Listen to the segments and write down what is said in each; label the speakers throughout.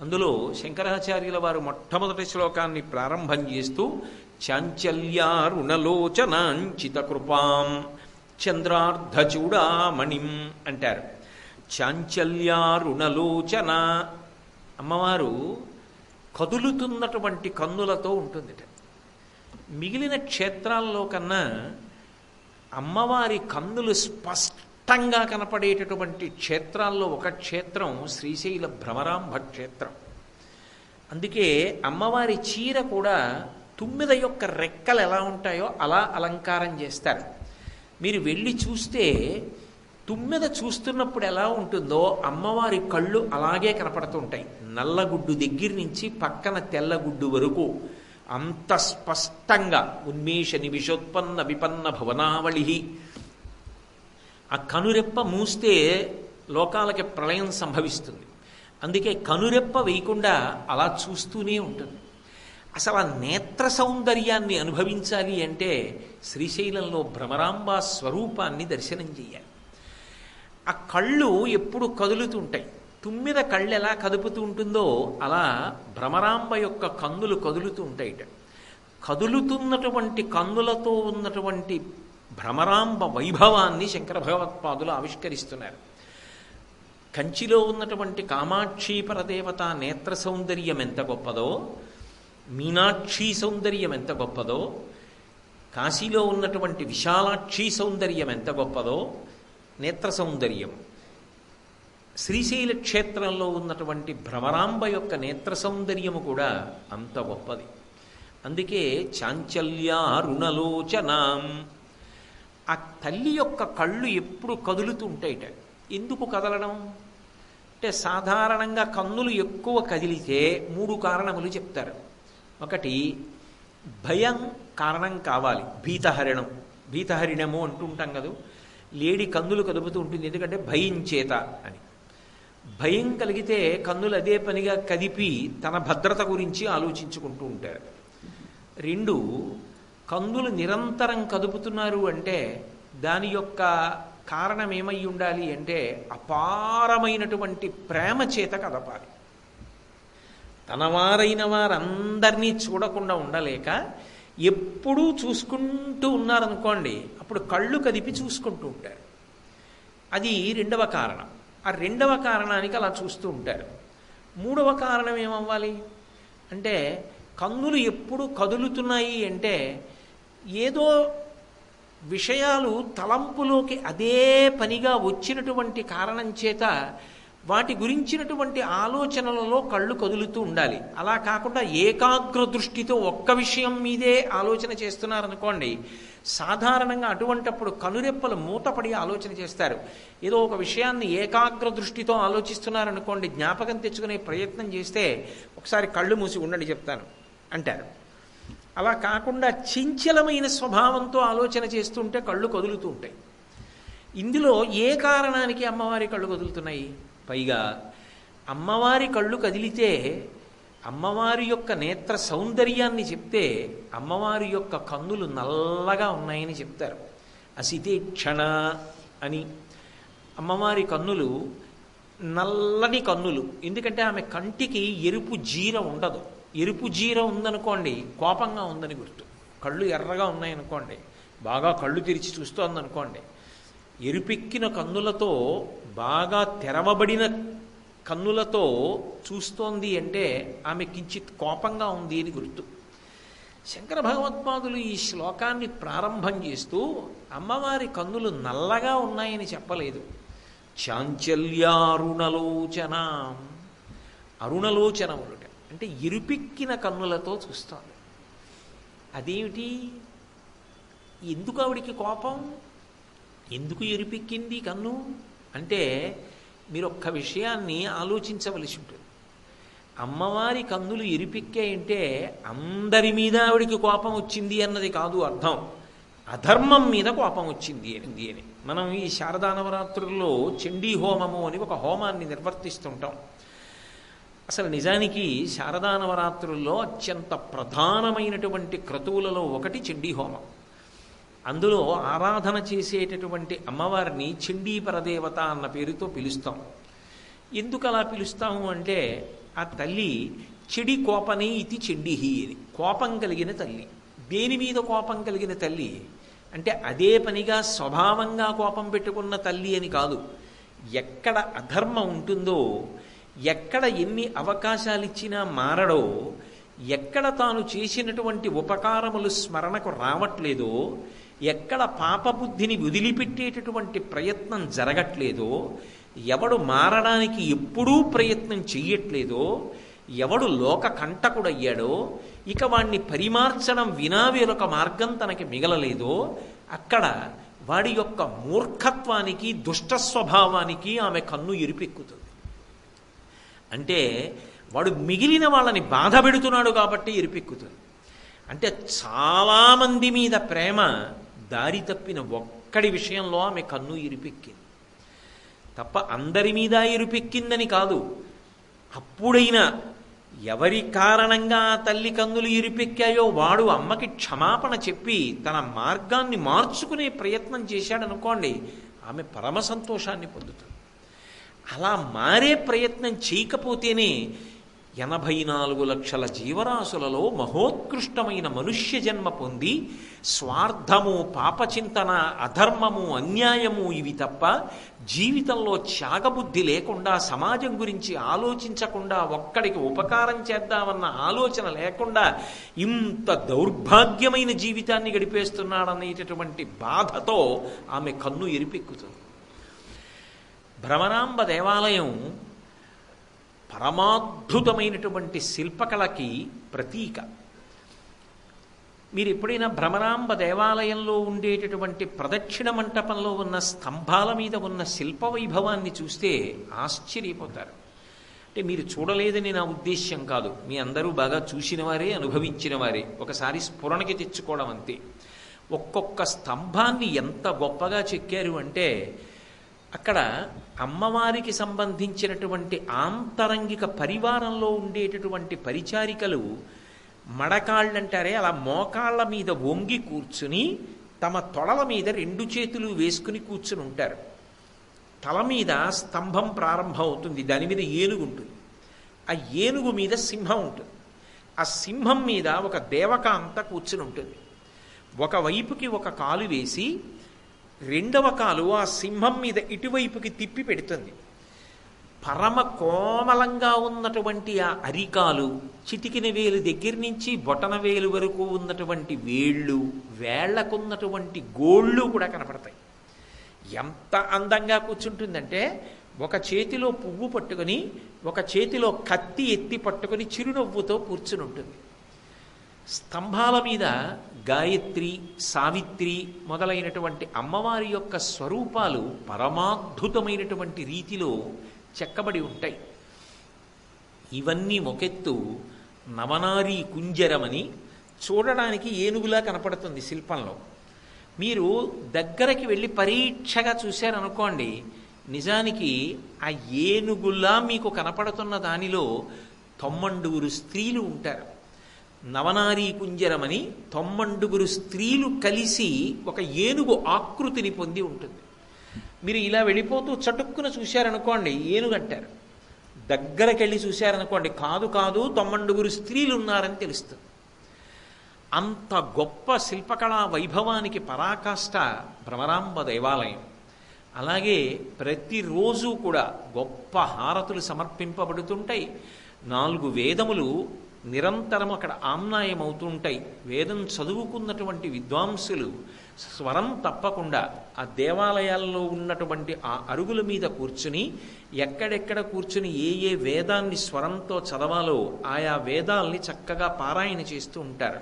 Speaker 1: అందులో శంకరాచార్యుల వారు మొట్టమొదటి శ్లోకాన్ని ప్రారంభం చేస్తూ చాంచల్యారుణలోచనాంచిత కృపాం చంద్రార్ధచూడామణిం అంటారు. చాంచల్యారుణలోచన అమ్మవారు కదులుతున్నటువంటి కన్నులతో ఉంటుంది మిగిలిన క్షేత్రాల్లో కన్నా అమ్మవారి కన్నులు స్పష్ట స్పష్టంగా కనపడేటటువంటి క్షేత్రాల్లో ఒక క్షేత్రం శ్రీశైల భ్రమరాంభ క్షేత్రం. అందుకే అమ్మవారి చీర కూడా తుమ్మిద యొక్క రెక్కలు ఎలా ఉంటాయో అలా అలంకారం చేస్తారు. మీరు వెళ్ళి చూస్తే తుమ్మిద చూస్తున్నప్పుడు ఎలా ఉంటుందో అమ్మవారి కళ్ళు అలాగే కనపడుతుంటాయి. నల్లగుడ్డు దగ్గర నుంచి పక్కన తెల్లగుడ్డు వరకు అంత స్పష్టంగా ఉన్మేష నిమిషోత్పన్న విపన్న భవనావళి ఆ కనురెప్ప మూస్తే లోకాలకి ప్రళయం సంభవిస్తుంది. అందుకే కనురెప్ప వేయకుండా అలా చూస్తూనే ఉంటుంది. అసలు ఆ నేత్ర సౌందర్యాన్ని అనుభవించాలి అంటే శ్రీశైలంలో భ్రమరాంబ స్వరూపాన్ని దర్శనం చేయాలి ఆ కళ్ళు ఎప్పుడు కదులుతుంటాయి. తుమ్మిద కళ్ళు ఎలా కదుపుతూ ఉంటుందో అలా భ్రమరాంబ యొక్క కన్నులు కదులుతూ ఉంటాయిట. కదులుతున్నటువంటి కన్నులతో ఉన్నటువంటి భ్రమరాంబ వైభవాన్ని శంకర భగవత్పాదులు ఆవిష్కరిస్తున్నారు. కంచిలో ఉన్నటువంటి కామాక్షి పరదేవత నేత్ర సౌందర్యం ఎంత గొప్పదో మీనాక్షి సౌందర్యం ఎంత గొప్పదో కాశీలో ఉన్నటువంటి విశాలాక్షి సౌందర్యం ఎంత గొప్పదో నేత్ర సౌందర్యం. శ్రీశైల క్షేత్రంలో ఉన్నటువంటి భ్రమరాంబ యొక్క నేత్ర సౌందర్యము కూడా అంత గొప్పది. అందుకే చాంచల్యారుణలోచనాం. ఆ తల్లి యొక్క కళ్ళు ఎప్పుడు కదులుతూ ఉంటాయిట ఎందుకు కదలడం? అంటే సాధారణంగా కన్నులు ఎక్కువ కదిలితే మూడు కారణములు చెప్తారు. ఒకటి భయం కారణం కావాలి. భీతహరణం. భీతహరిణము అంటుంటాం కదా. లేడి కన్నులు కదుపుతూ ఉంటుంది. ఎందుకంటే భయం చేత అని. భయం కలిగితే కన్నులు అదే పనిగా కదిపి తన భద్రత గురించి ఆలోచించుకుంటూ ఉంటారు. రెండు కందులు నిరంతరం కదుపుతున్నారు అంటే దాని యొక్క కారణం ఏమై ఉండాలి అంటే అపారమైనటువంటి ప్రేమ చేత కదపాలి. తనవారైన వారందరినీ చూడకుండా ఉండలేక ఎప్పుడూ చూసుకుంటూ ఉన్నారనుకోండి అప్పుడు కళ్ళు కదిపి చూసుకుంటూ ఉంటారు. అది రెండవ కారణం. ఆ రెండవ కారణానికి అలా చూస్తూ ఉంటారు. మూడవ కారణం ఏమవ్వాలి? అంటే కన్నులు ఎప్పుడు కదులుతున్నాయి అంటే ఏదో విషయాలు తలంపులోకి అదే పనిగా వచ్చినటువంటి కారణం చేత వాటి గురించినటువంటి ఆలోచనలలో కళ్ళు కదులుతూ ఉండాలి. అలా కాకుండా ఏకాగ్ర దృష్టితో ఒక్క విషయం మీదే ఆలోచన చేస్తున్నారనుకోండి సాధారణంగా అటువంటప్పుడు కనురెప్పలు మూతపడి ఆలోచన చేస్తారు. ఏదో ఒక విషయాన్ని ఏకాగ్ర దృష్టితో ఆలోచిస్తున్నారనుకోండి జ్ఞాపకం తెచ్చుకునే ప్రయత్నం చేస్తే ఒకసారి కళ్ళు మూసి ఉండండి చెప్తాను. అంటారు. అలా కాకుండా చంచలమైన స్వభావంతో ఆలోచన చేస్తుంటే కళ్ళు కదులుతూ ఉంటాయి. ఇందులో ఏ కారణానికి అమ్మవారి కళ్ళు కదులుతున్నాయి? పైగా అమ్మవారి కళ్ళు కదిలితే అమ్మవారి యొక్క నేత్ర సౌందర్యాన్ని చెప్తే అమ్మవారి యొక్క కన్నులు నల్లగా ఉన్నాయని చెప్తారు. అసితేక్షణ అని. అమ్మవారి కన్నులు నల్లని కన్నులు. ఎందుకంటే ఆమె కంటికి ఎరుపు జీర ఉండదు. ఎరుపు జీర ఉందనుకోండి కోపంగా ఉందని గుర్తు. కళ్ళు ఎర్రగా ఉన్నాయనుకోండి బాగా కళ్ళు తెరిచి చూస్తోందనుకోండి ఎరుపెక్కిన కన్నులతో బాగా తెరవబడిన కన్నులతో చూస్తోంది అంటే ఆమె కించిత్ కోపంగా ఉంది అని గుర్తు. శంకర భగవత్పాదులు ఈ శ్లోకాన్ని ప్రారంభం చేస్తూ అమ్మవారి కన్నులు నల్లగా ఉన్నాయని చెప్పలేదు. చాంచల్యారుణలోచన. అరుణలోచనములు. అంటే ఇరుపిక్కిన కన్నులతో చూస్తోంది అదేమిటి? ఎందుకు ఆవిడికి కోపం? ఎందుకు ఎరిపెక్కింది కన్ను? అంటే మీరు ఒక్క విషయాన్ని ఆలోచించవలసి ఉంటుంది. అమ్మవారి కన్నులు ఎరిపెక్కాయంటే అందరి మీద ఆవిడికి కోపం వచ్చింది అన్నది కాదు అర్థం. అధర్మం మీద కోపం వచ్చింది అని అని. మనం ఈ శారదా నవరాత్రుల్లో చండీ హోమము అని ఒక హోమాన్ని నిర్వర్తిస్తుంటాం. అసలు నిజానికి శారదా నవరాత్రుల్లో అత్యంత ప్రధానమైనటువంటి క్రతువులలో ఒకటి చండీ హోమం. అందులో ఆరాధన చేసేటటువంటి అమ్మవారిని చండీ పరదేవత అన్న పేరుతో పిలుస్తాం. ఎందుకు అలా పిలుస్తాము అంటే ఆ తల్లి చెడి కోపనే ఇది చెండిహి అని. కోపం కలిగిన తల్లి. దేని మీద కోపం కలిగిన తల్లి? అంటే అదే పనిగా స్వభావంగా కోపం పెట్టుకున్న తల్లి అని కాదు. ఎక్కడ అధర్మం ఉంటుందో ఎక్కడ ఎన్ని అవకాశాలు ఇచ్చినా మారడో ఎక్కడ తాను చేసినటువంటి ఉపకారములు స్మరణకు రావట్లేదో ఎక్కడ పాపబుద్ధిని వదిలిపెట్టేటటువంటి ప్రయత్నం జరగట్లేదో ఎవడు మారడానికి ఎప్పుడూ ప్రయత్నం చెయ్యట్లేదో ఎవడు లోక కంటకుడయ్యాడో ఇక వాణ్ణి పరిమార్చడం వినా వేరొక మార్గం తనకి మిగలలేదో అక్కడ వాడి యొక్క మూర్ఖత్వానికి దుష్ట స్వభావానికి ఆమె కన్ను ఎరిపెక్కుతుంది. అంటే వాడు మిగిలిన వాళ్ళని బాధ పెడుతున్నాడు కాబట్టి ఇరిపెక్కుతుంది. అంటే చాలామంది మీద ప్రేమ దారి తప్పిన ఒక్కడి విషయంలో ఆమె కన్ను ఇరిపెక్కింది. తప్ప అందరి మీద ఇరుపెక్కిందని కాదు అప్పుడైనా ఎవరి కారణంగా తల్లి కన్నులు ఇరిపెక్కాయో వాడు అమ్మకి క్షమాపణ చెప్పి తన మార్గాన్ని మార్చుకునే ప్రయత్నం చేశాడనుకోండి ఆమె పరమ సంతోషాన్ని పొందుతుంది. అలా మారే ప్రయత్నం చేయకపోతేనే ఎనభై నాలుగు లక్షల జీవరాశులలో మహోత్కృష్టమైన మనుష్య జన్మ పొంది స్వార్థము పాపచింతన అధర్మము అన్యాయము ఇవి తప్ప జీవితంలో త్యాగబుద్ధి లేకుండా సమాజం గురించి ఆలోచించకుండా ఒక్కడికి ఉపకారం చేద్దామన్న ఆలోచన లేకుండా ఇంత దౌర్భాగ్యమైన జీవితాన్ని గడిపేస్తున్నాడనేటటువంటి బాధతో ఆమె కన్ను ఎరిపెక్కుతుంది. భ్రమరాంబ దేవాలయం పరమాద్భుతమైనటువంటి శిల్పకళకి ప్రతీక. మీరు ఎప్పుడైనా భ్రమరాంబ దేవాలయంలో ఉండేటటువంటి ప్రదక్షిణ మంటపంలో ఉన్న స్తంభాల మీద ఉన్న శిల్ప వైభవాన్ని చూస్తే ఆశ్చర్యపోతారు. అంటే మీరు చూడలేదని నా ఉద్దేశ్యం కాదు. మీ అందరూ బాగా చూసిన వారే అనుభవించిన వారే ఒకసారి స్ఫురణకి తెచ్చుకోవడం అంతే. ఒక్కొక్క స్తంభాన్ని ఎంత గొప్పగా చెక్కారు అంటే అక్కడ అమ్మవారికి సంబంధించినటువంటి ఆంతరంగిక పరివారంలో ఉండేటటువంటి పరిచారికలు మడకాళ్ళంటారే అలా మోకాళ్ళ మీద వంగి కూర్చుని తమ తొడల మీద రెండు చేతులు వేసుకుని కూర్చుని ఉంటారు. తల మీద స్తంభం ప్రారంభం అవుతుంది దాని మీద ఏనుగు ఉంటుంది. ఆ ఏనుగు మీద సింహం ఉంటుంది. ఆ సింహం మీద ఒక దేవకాంత కూర్చుని ఉంటుంది. ఒకవైపుకి ఒక కాలు వేసి రెండవ కాలు ఆ సింహం మీద ఇటువైపుకి తిప్పి పెడుతుంది. పరమ కోమలంగా ఉన్నటువంటి ఆ అరికాలు చిటికిన వేలు దగ్గర నుంచి బొటన వేలు వరకు ఉన్నటువంటి వేళ్ళు వేళ్ళకున్నటువంటి గోళ్ళు కూడా కనపడతాయి. ఎంత అందంగా కూర్చుంటుందంటే ఒక చేతిలో పువ్వు పట్టుకొని ఒక చేతిలో కత్తి ఎత్తి పట్టుకొని చిరునవ్వుతో కూర్చుని ఉంటుంది. స్తంభాల మీద గాయత్రి సావిత్రి మొదలైనటువంటి అమ్మవారి యొక్క స్వరూపాలు పరమాద్భుతమైనటువంటి రీతిలో చెక్కబడి ఉంటాయి. ఇవన్నీ మొకెత్తు నవనారీ కుంజరమని చూడడానికి ఏనుగులా కనపడుతుంది శిల్పంలో. మీరు దగ్గరకి వెళ్ళి పరీక్షగా చూశారనుకోండి నిజానికి ఆ ఏనుగులా మీకు కనపడుతున్న దానిలో తొమ్మండూరు స్త్రీలు ఉంటారు. నవనారీ కుంజరమని తొమ్మండుగురు స్త్రీలు కలిసి ఒక ఏనుగు ఆకృతిని పొంది ఉంటుంది. మీరు ఇలా వెళ్ళిపోతూ చటుక్కున చూశారనుకోండి ఏనుగు అంటారు దగ్గరకెళ్ళి చూశారనుకోండి కాదు కాదు తొమ్మండుగురు స్త్రీలు ఉన్నారని తెలుస్తుంది. అంత గొప్ప శిల్పకళా వైభవానికి పరాకాష్ట భ్రమరాంబ దేవాలయం. అలాగే ప్రతిరోజు కూడా గొప్ప హారతులు సమర్పింపబడుతుంటాయి. నాలుగు వేదములు నిరంతరం అక్కడ ఆమ్నాయం అవుతుంటాయి వేదం చదువుకున్నటువంటి విద్వాంసులు స్వరం తప్పకుండా ఆ దేవాలయాల్లో ఉన్నటువంటి ఆ అరుగుల మీద కూర్చుని ఎక్కడెక్కడ కూర్చుని ఏ ఏ వేదాన్ని స్వరంతో చదవాలో ఆయా వేదాల్ని చక్కగా పారాయణ చేస్తూ ఉంటారు.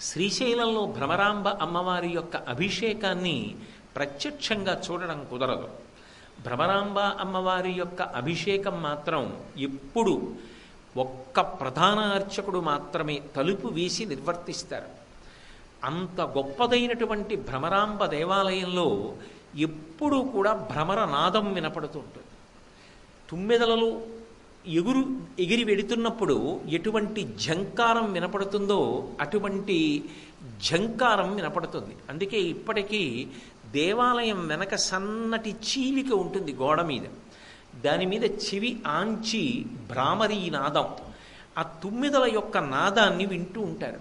Speaker 1: శ్రీశైలంలో భ్రమరాంబ అమ్మవారి యొక్క అభిషేకాన్ని ప్రత్యక్షంగా చూడడం కుదరదు. భ్రమరాంబ అమ్మవారి యొక్క అభిషేకం మాత్రం ఎప్పుడు ఒక్క ప్రధాన అర్చకుడు మాత్రమే తలుపు వేసి నిర్వర్తిస్తారు. అంత గొప్పదైనటువంటి భ్రమరాంబ దేవాలయంలో ఎప్పుడూ కూడా భ్రమర నాదం వినపడుతుంటుంది తుమ్మెదలలో ఎగురు ఎగిరి వెడుతున్నప్పుడు ఎటువంటి ఝంకారం వినపడుతుందో అటువంటి ఝంకారం వినపడుతుంది. అందుకే ఇప్పటికీ దేవాలయం వెనక సన్నటి చీలిక ఉంటుంది గోడ మీద. దాని మీద చెవి ఆంచి భ్రామరీ నాదం. ఆ తుమ్మిదల యొక్క నాదాన్ని వింటూ ఉంటారు.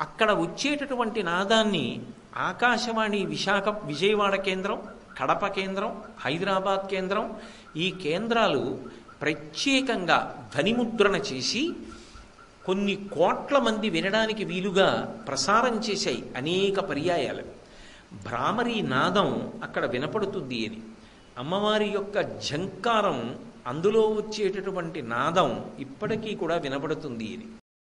Speaker 1: అక్కడ వచ్చేటటువంటి నాదాన్ని ఆకాశవాణి విశాఖ విజయవాడ కేంద్రం కడప కేంద్రం హైదరాబాద్ కేంద్రం ఈ కేంద్రాలు ప్రత్యేకంగా ధ్వనిముద్రణ చేసి కొన్ని కోట్ల మంది వినడానికి వీలుగా ప్రసారం చేశాయి అనేక పర్యాయాలు. భ్రామరీ నాదం అక్కడ వినపడుతుంది అని. అమ్మవారి యొక్క ఝంకారం అందులో వచ్చేటటువంటి నాదం ఇప్పటికీ కూడా వినపడుతుంది ఇది.